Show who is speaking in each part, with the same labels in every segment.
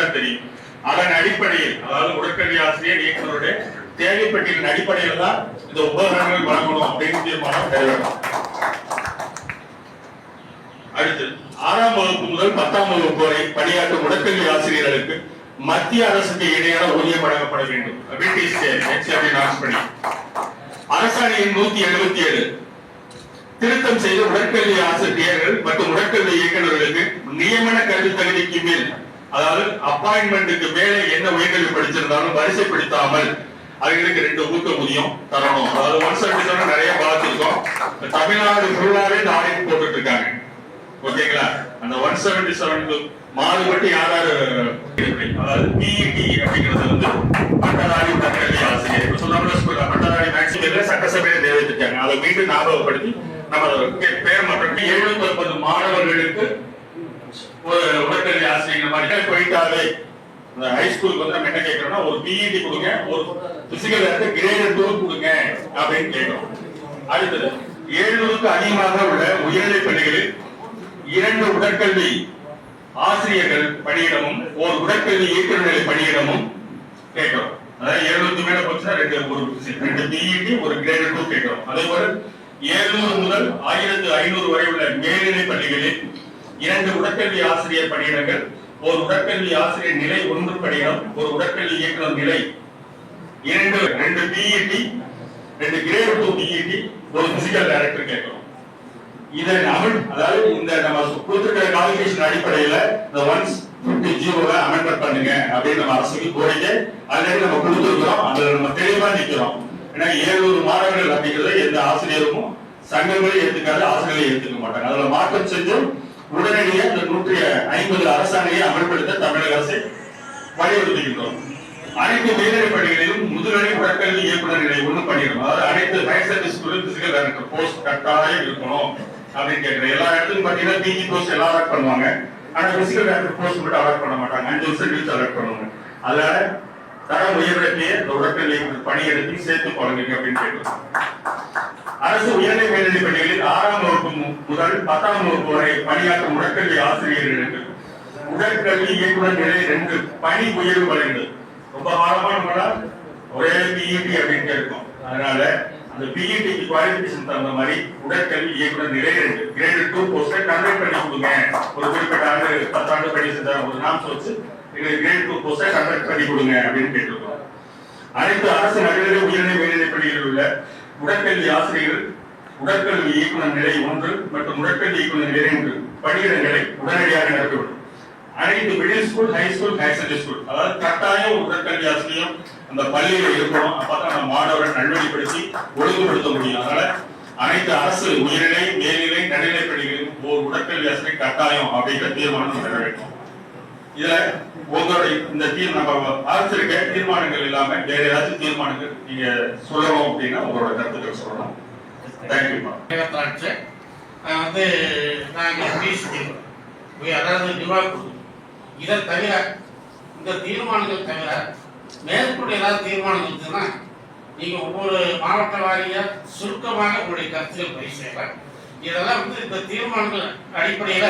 Speaker 1: தான் தெரியும். அதன் அடிப்படையில் அதாவது உடற்கல்வி ஆசிரியர் இயக்குநருடைய தேவைப்பட்டியலின் அடிப்படையில் தான் இந்த உபகரணங்கள் வழங்கணும் அப்படின்னு தீர்மானம் நிறைவேறும் அடுத்து ஆறாம் வகுப்பு முதல் பத்தாம் வகுப்பு வரை பணியாற்றும் உடற்கல்வி ஆசிரியர்களுக்கு மத்திய அரசுக்கு இணையான ஊதியம் வழங்கப்பட வேண்டும். பிரிட்டிஷ் பண்ணி. நூத்தி எழுபத்தி ஏழு. திருத்தம் செய்த உடற்கல்வி ஆசிரியர்கள் மற்றும் உடற்கல்வி இயக்குநர்களுக்கு நியமன கல்வி தகுதிக்கு மேல் அதாவது அப்பாயின்மெண்ட்டுக்கு மேலே என்ன உயர்கல்வி படிச்சிருந்தாலும் வரிசைப்படுத்தாமல் அவர்களுக்கு ரெண்டு ஊக்க முடியும் தரணும். அதாவது ஒன் சர்டிஃபிகேட் நிறைய பார்த்துருக்கோம். தமிழ்நாடு ஃபுல்லாவே இந்த ஆடிட் போட்டுட்டு இருக்காங்க ஓகேங்களா? அந்த ஒன் செவன்டி செவனுக்கு மாறுபட்டு யார் யாரு அதாவது பிஇடி அப்படிங்கிறது வந்து பட்டதாரி உடற்கல்வி ஆசிரியர். இப்ப சொல்லாமல பட்டதாரி மேக்சிமம் சட்டசபையில நிறைவேற்றிருக்காங்க. அதை மீண்டும் ஞாபகப்படுத்தி நம்ம பேர் மற்றும் எழுநூத்தி ஒன்பது மாணவர்களுக்கு ஒரு உடற்கல்வி ஆசிரியர் மாதிரி. போயிட்டாலே. இந்த ஹை வந்து நம்ம என்ன கேட்கறோம்னா ஒரு பிஇடி கொடுங்க ஒரு பிசிக்கல் எடுத்து கிரேட் டூ கொடுங்க அப்படின்னு கேட்கிறோம் அடுத்தது ஏழுநூறுக்கு அதிகமாக உள்ள உயர்நிலை பள்ளிகளில் இரண்டு உடற்கல்வி ஆசிரியர்கள் பணியிடமும் ஒரு உடற்கல்வி இயக்குநர் நிலை பணியிடமும் கேட்கிறோம் அதாவது எழுநூத்தி மேல போச்சுன்னா ரெண்டு ஒரு ரெண்டு பிஇடி ஒரு கிரேட் டூ கேட்கிறோம் அதே போல ஏழுநூறு முதல் ஆயிரத்து ஐநூறு வரை உள்ள மேல்நிலை பள்ளிகளில் இரண்டு உடற்கல்வி ஆசிரியர் பணியிடங்கள் ஒரு உடற்கல்வி ஆசிரியர் நிலை ஒன்று பணியிடம் ஒரு உடற்கல்வி இயக்குனர் நிலை இரண்டு ரெண்டு பிஇடி ரெண்டு கிரேட் டூ பிஇடி ஒரு பிசிக்கல் டைரக்டர் கேட்கிறோம். இதை அமல் அதாவது இந்த நம்ம கொடுத்துருக்கிற கால்குலேஷன் அடிப்படையில இந்த ஒன்ஸ் பிப்டி ஜீரோவை அமெண்ட்மெண்ட் பண்ணுங்க அப்படின்னு நம்ம அரசுக்கு கோரிக்கை. ஆல்ரெடி நம்ம கொடுத்துருக்கிறோம் அதுல நம்ம தெளிவா நிக்கிறோம். ஏன்னா ஏழு மாணவர்கள் அப்படிங்கிறது எந்த ஆசிரியரும் சங்கங்களும் ஏத்துக்காது ஆசிரியர்களும் ஏத்துக்க மாட்டாங்க. அதுல மாற்றம் செஞ்சும் உடனடியாக இந்த நூற்றி ஐம்பது அரசாணையை அமல்படுத்த தமிழக அரசை வலியுறுத்துகின்றோம். அனைத்து மேல்நிலை பள்ளிகளிலும் முதுநிலை உடற்கல்வி இயக்குனர் நிலை ஒண்ணு பண்ணிடணும். அதாவது அனைத்து ஹையர் சர்வீஸ் ஸ்கூலும் பிசிக்கல் டைரக்டர் போஸ்ட் கட்டாயம் இருக்கணும் அப்படின்னு கேட்கிறேன். எல்லா இடத்துலையும் பார்த்தீங்கன்னா பிஜி போஸ்ட் எல்லாம் அலாட் பண்ணுவாங்க. ஆனா பிசிக்கல் டைரக்டர் போஸ்ட் மட்டும் அலாட் பண்ண மாட்டாங்க. அஞ்சு வருஷம் கழிச்சு அலாட் பண்ணுவாங்க. அதனால தரம் உயர்நிலையை இந்த உடற்கல்வி பணியெடுத்து சேர்த்து பழங்குங்க அப்படின்னு கேட்கிறோம். அரசு உயர்நிலை மேல்நிலை பள்ளிகளில் ஆறாம் வகுப்பு மு- முதல் பத்தாம் வகுப்பு வரை பணியாற்றும் உடற்கல்வி ஆசிரியர்களுக்கு உடற்கல்வி இயக்குனர் நிலை ரெண்டு பணி உயர்வு வழங்கு ரொம்ப காலமா நம்மள ஒரே பிஇடி அப்படின்னு இருக்கும். அதனால அந்த பிஇடிக்கு குவாலிபிகேஷன் தகுந்த மாதிரி உடற்கல்வி இயக்குனர் நிலை ரெண்டு கிரேடு டூ போஸ்டை கன்வெர்ட் பண்ணி கொடுங்க. ஒரு குறிப்பிட்ட ஆண்டு பத்தாண்டு படி செஞ்ச ஒரு நாம்ஸ் வச்சு எங்களுக்கு கிரேட் டூ போஸ்டை கன்வெர்ட் பண்ணி கொடுங்க அப்படின்னு கேட்டிருக்கோம். அனைத்து அரசு நடுநிலை உயர்நிலை மேல்நிலை பள்ளிகளில் உள்ள உடற்கல்வி ஆசிரியர்கள் உடற்கல்வி இயக்குனர் நிலை ஒன்று மற்றும் உடற்கல்வி இயக்குநர் நிலை ஒன்று பணியிடங்களை நிலை உடனடியாக நடத்தப்படும் அனைத்து middle school high school higher secondary school அதாவது கட்டாயம் உடற்கல்வி ஆசிரியம் அந்த பள்ளியில இருக்கணும். அப்பதான் நம்ம மாணவரை நல்வழிப்படுத்தி ஒழுங்குபடுத்த முடியும். அதனால அனைத்து அரசு உயர்நிலை மேல்நிலை நடுநிலை பள்ளிகளிலும் ஒரு உடற்கல்வி ஆசிரியர் கட்டாயம் அப்படிங்கிற தீர்மானம் நிறைவேற்றும் இதை உங்களுடைய இந்த தீர் நம்ம அரசிருக்க தீர்மானங்கள் இல்லாம வேற ஏதாச்சும் தீர்மானங்கள் நீங்க சொல்லணும் அப்படின்னா உங்களோட கருத்துக்கள் சொல்லணும். தேங்க்யூ
Speaker 2: திராட்சை வந்து நாங்கள் பேசிக்கிறோம் அதாவது நிவாரணம் இதை தவிர இந்த தீர்மானங்கள் தவிர மேற்கொண்டு ஏதாவது தீர்மானம் இருந்ததுன்னா நீங்க ஒவ்வொரு மாவட்ட வாரியா சுருக்கமாக உங்களுடைய கருத்துக்கள் பதிவு செய்யலாம். இதெல்லாம் வந்து இந்த தீர்மானங்கள் அடிப்படையில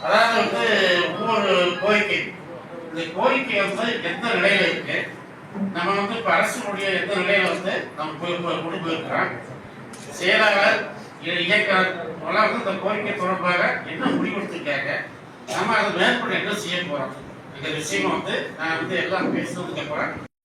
Speaker 2: அதாவது வந்து ஒவ்வொரு கோரிக்கை. இந்த கோரிக்கை வந்து எந்த நிலையில இருக்கு? நம்ம வந்து இப்ப அரசுடைய எந்த நிலையில வந்து நம்ம போய் போய் கொண்டு போயிருக்கிறோம் செயலாளர் இ- இயக்குனர் வந்து இந்த கோரிக்கை தொடர்பாக என்ன முடிவெடுத்திருக்காங்க? நம்ம அதை மேற்கொண்டு என்ன செய்ய போறோம்? இந்த விஷயம் வந்து நான் வந்து எல்லாம் பேசுனதுக்கு அப்புறம்